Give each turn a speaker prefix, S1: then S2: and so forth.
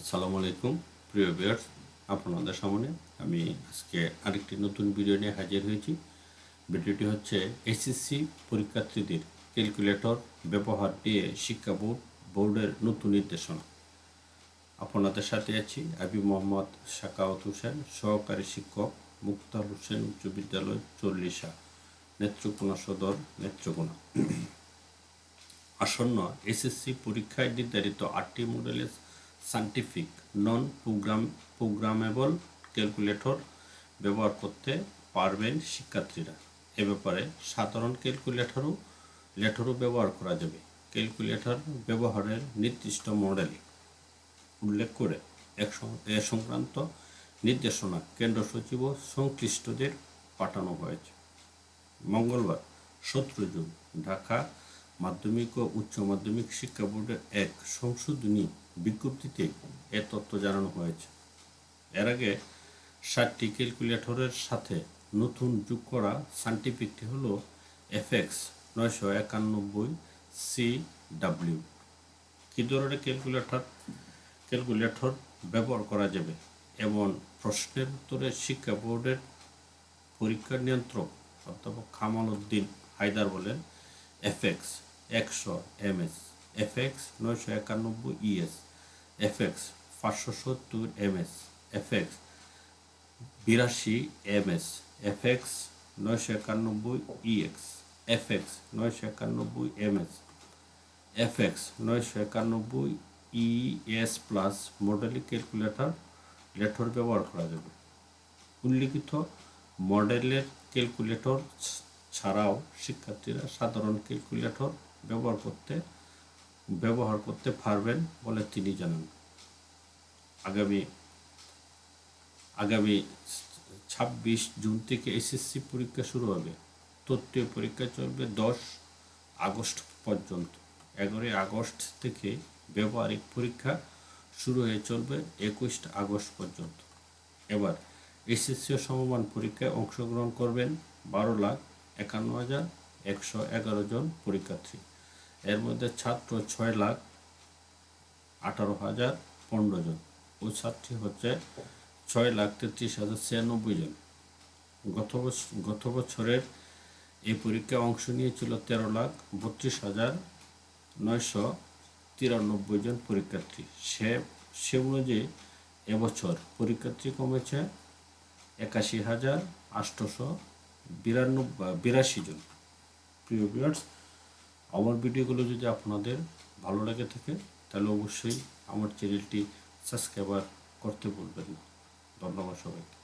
S1: আসসালামু আলাইকুম, প্রিয় ভিউয়ার্স, আপনাদের সামনে আমি আজকে আরেকটি নতুন ভিডিও নিয়ে হাজির হয়েছি। ভিডিওটি হচ্ছে এসএসসি পরীক্ষার্থীদের ক্যালকুলেটর ব্যবহার নিয়ে শিক্ষা বোর্ড, বোর্ডের নতুন নির্দেশনা। আপনাদের সাথে আছি আবি মোহাম্মদ শাকাওয়াত হোসেন, সহকারী শিক্ষক, মুক্তার হোসেন উচ্চ বিদ্যালয়, চল্লিশা, নেত্রকোনা সদর, নেত্রকোনা। আসন্ন এসএসসি পরীক্ষায় নির্ধারিত আটটি মডেলের scientific non program programmable calculator ব্যবহার করতে পারবেন শিক্ষার্থীরা। এ ব্যাপারে সাধারণ ক্যালকুলেটরও লেটরও ব্যবহার করা যাবে। ক্যালকুলেটর ব্যবহারের নির্দিষ্ট মডেল উল্লেখ করে এ সংক্রান্ত নির্দেশনা কেন্দ্র সচিব সংশ্লিষ্টদের পাঠানো হয়েছে। মঙ্গলবার, সতেরো জুন, ঢাকা মাধ্যমিক ও উচ্চ মাধ্যমিক শিক্ষা বোর্ডের এক সংশোধনী বিজ্ঞপ্তিতে এ তথ্য জানানো হয়েছে। এর আগে ষাটটি ক্যালকুলেটরের সাথে নতুন যোগ করা সাইন্টিফিকটি হল এফএক্স নয়শো একানব্বই সি ডাব্লিউ। কী ধরনের ক্যালকুলেটর? ক্যালকুলেটর ব্যবহার করা যাবে এবং প্রশ্নের উত্তরে শিক্ষা বোর্ডের পরীক্ষা নিয়ন্ত্রক অধ্যাপক কামাল উদ্দিন হায়দার বলেন, এফএক্স একশো এমএস, এফএক্স নয়শো একানব্বই ইএস, এফএক্স পাঁচশো সত্তর এমএস, এফএক্স বিরাশি এমএস, এফএক্স নয়শো একানব্বই ইএক্স, এফএক্স নয়শো একানব্বই এমএস, এফএক্স নয়শো একানব্বই ইএস প্লাস মডেল ক্যালকুলেটর লেটর ব্যবহার করা যাবে। উল্লিখিত মডেলের ক্যালকুলেটর ছাড়াও শিক্ষার্থীরা সাধারণ ক্যালকুলেটর ব্যবহার করতে ব্যবহার করতে পারবেন বলে তিনি জানান। আগামী আগামী ছাব্বিশ জুন থেকে এসএসসি পরীক্ষা শুরু হবে। তত্ত্বীয় পরীক্ষা চলবে দশ আগস্ট পর্যন্ত। এগারোই আগস্ট থেকে ব্যবহারিক পরীক্ষা শুরু হয়ে চলবে একুশ আগস্ট পর্যন্ত। এবার এসএসসি সমমান পরীক্ষায় অংশগ্রহণ করবেন বারো লাখ একান্ন হাজার একশো এগারো জন পরীক্ষার্থী। এর মধ্যে ছাত্র ছয় লাখ আঠারো হাজার পনেরো জন। ও ছাত্রী হচ্ছে ছয় লাখ তেত্রিশ হাজার ছিয়ানব্বই জন। গত বছর গত বছরের এই পরীক্ষায় অংশ নিয়েছিল তেরো লাখ বত্রিশ হাজার নয়শো তিরানব্বই জন পরীক্ষার্থী। সে সে অনুযায়ী এবছর পরীক্ষার্থী কমেছে একাশি হাজার আটশোশো বিরানব্বই বিরাশি জন। প্রিয় ভিউয়ার্স, আমার ভিডিওগুলো যদি আপনাদের ভালো লাগে থাকে, তাহলে অবশ্যই আমার চ্যানেলটি সাবস্ক্রাইবার করতে ভুলবেন না। ধন্যবাদ সবাইকে।